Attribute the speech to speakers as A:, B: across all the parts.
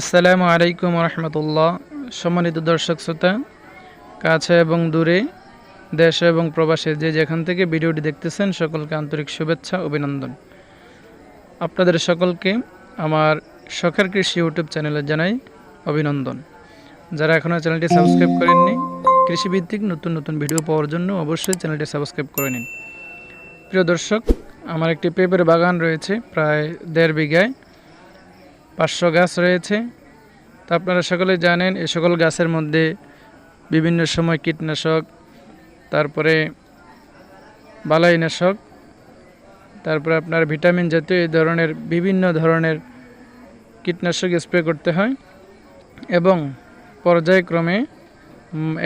A: আসসালামু আলাইকুম রহমতুল্লাহ। সম্মানিত দর্শক শ্রোতা, কাছে এবং দূরে, দেশে এবং প্রবাসে যে যেখান থেকে ভিডিওটি দেখতেছেন, সকলকে আন্তরিক শুভেচ্ছা, অভিনন্দন। আপনাদের সকলকে আমার শখের কৃষি ইউটিউব চ্যানেলে জানাই অভিনন্দন। যারা এখনও চ্যানেলটি সাবস্ক্রাইব করেননি, কৃষিভিত্তিক নতুন নতুন ভিডিও পাওয়ার জন্য অবশ্যই চ্যানেলটি সাবস্ক্রাইব করে নিন। প্রিয় দর্শক, আমার একটি পেঁপের বাগান রয়েছে, প্রায় দেড় বিঘায়। পাঁচশো গাছ রয়েছে। তা আপনারা সকলে জানেন, এ সকল গাছের মধ্যে বিভিন্ন সময় কীটনাশক, তারপরে বালাইনাশক, তারপরে আপনার ভিটামিন জাতীয় এই ধরনের বিভিন্ন ধরনের কীটনাশক স্প্রে করতে হয় এবং পর্যায়ক্রমে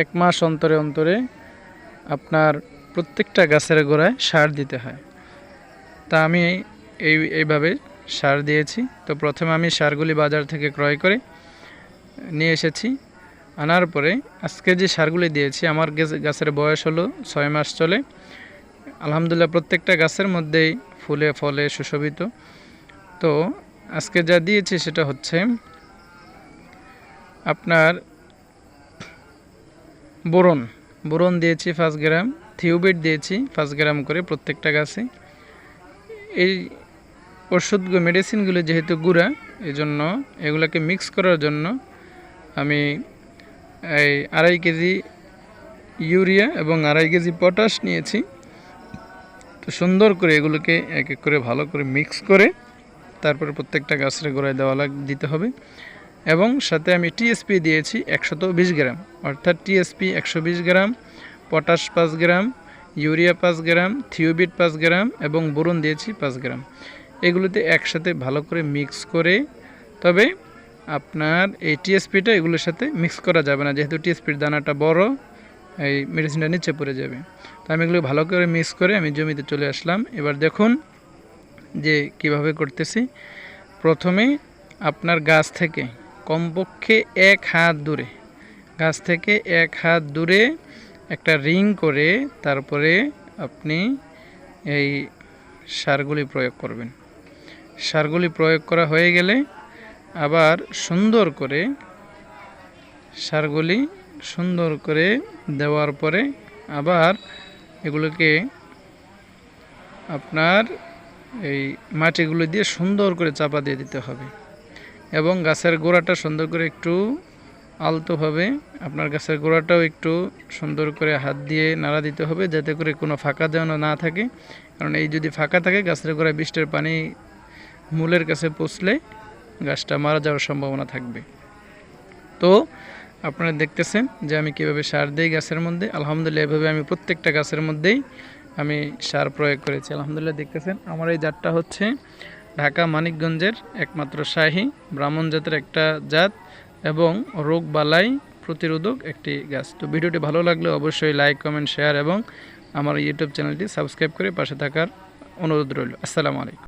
A: এক মাস অন্তরে অন্তরে আপনার প্রত্যেকটা গাছের গোড়ায় সার দিতে হয়। তা আমি এই, এইভাবে সার দিয়েছি। তো প্রথমে আমি সারগুলি বাজার থেকে ক্রয় করে নিয়ে এসেছি। আনার পরে আজকে যে সারগুলি দিয়েছি, আমার গেছ- গাছের বয়স হলো ছয় মাস চলে। আলহামদুলিল্লাহ প্রত্যেকটা গাছের মধ্যেই ফুলে, ফলে সুশোভিত। তো আজকে যা দিয়েছি সেটা হচ্ছে আপনার বোরন। বোরন দিয়েছি পাঁচ গ্রাম থিওবিট দিয়েছি পাঁচ গ্রাম করে প্রত্যেকটা গাছে। এই ওষুধগুলো মেডিসিনগুলো যেহেতু গুঁড়া এই জন্য এগুলোকে মিক্স করার জন্য আমি এই আড়াই কেজি ইউরিয়া এবং আড়াই কেজি পটাশ নিয়েছি। তো সুন্দর করে এগুলোকে এক এক করে ভালো করে মিক্স করে তারপরে প্রত্যেকটা গাছের গোড়ায় দেওয়া লাগ, দিতে হবে। এবং সাথে আমি টিএসপি দিয়েছি একশত বিশ গ্রাম, অর্থাৎ টিএসপি একশো বিশ গ্রাম, পটাশ পাঁচ গ্রাম, ইউরিয়া পাঁচ গ্রাম, থিওবিট পাঁচ গ্রাম এবং বোরন দিয়েছি পাঁচ গ্রাম। এগুলোতে একসাথে ভালো করে মিক্স করে, তবে আপনার এই টিএসপিটা এগুলোর সাথে মিক্স করা যাবে না। যেহেতু টিএসপির দানাটা বড়, এই মেডিসিনটা নিচে পড়ে যাবে। তো আমি এগুলো ভালো করে মিক্স করে আমি জমিতে চলে আসলাম। এবার দেখুন যে কীভাবে করতেছি। প্রথমে আপনার গাছ থেকে কমপক্ষে এক হাত দূরে, গাছ থেকে এক হাত দূরে একটা রিং করে তারপরে আপনি এই সারগুলি প্রয়োগ করবেন। সারগুলি প্রয়োগ করা হয়ে গেলে আবার সুন্দর করে সারগুলি সুন্দর করে দেওয়ার পরে আবার এগুলোকে আপনার এই মাটিগুলো দিয়ে সুন্দর করে চাপা দিয়ে দিতে হবে এবং গাছের গোড়াটা সুন্দর করে একটু আলতোভাবে আপনার গাছের গোড়াটাও একটু সুন্দর করে হাত দিয়ে নাড়া দিতে হবে যাতে করে কোনো ফাঁকা যেন না থাকে। কারণ এই যদি ফাঁকা থাকে, গাছের গোড়ায় বৃষ্টির পানি মূলের কাছে পৌঁছলে গাছটা মারা যাওয়ার সম্ভাবনা থাকবে। তো, আপনারা দেখতেছেন যে আমি কীভাবে সার দিই গাছের মধ্যে। আলহামদুলিল্লাহ, এভাবে আমি প্রত্যেকটা গাছের মধ্যেই আমি সার প্রয়োগ করেছি। আলহামদুলিল্লাহ, দেখতেছেন আমার এই জাতটা হচ্ছে ঢাকা মানিকগঞ্জের একমাত্র শাহী ব্রাহ্মণ জাতের একটা জাত এবং রোগ বালাই প্রতিরোধক একটি গাছ। তো ভিডিওটি ভালো লাগলে অবশ্যই লাইক কমেন্ট শেয়ার এবং আমার ইউটিউব চ্যানেলটি সাবস্ক্রাইব করে পাশে থাকার অনুরোধ রইল। আসসালামু আলাইকুম।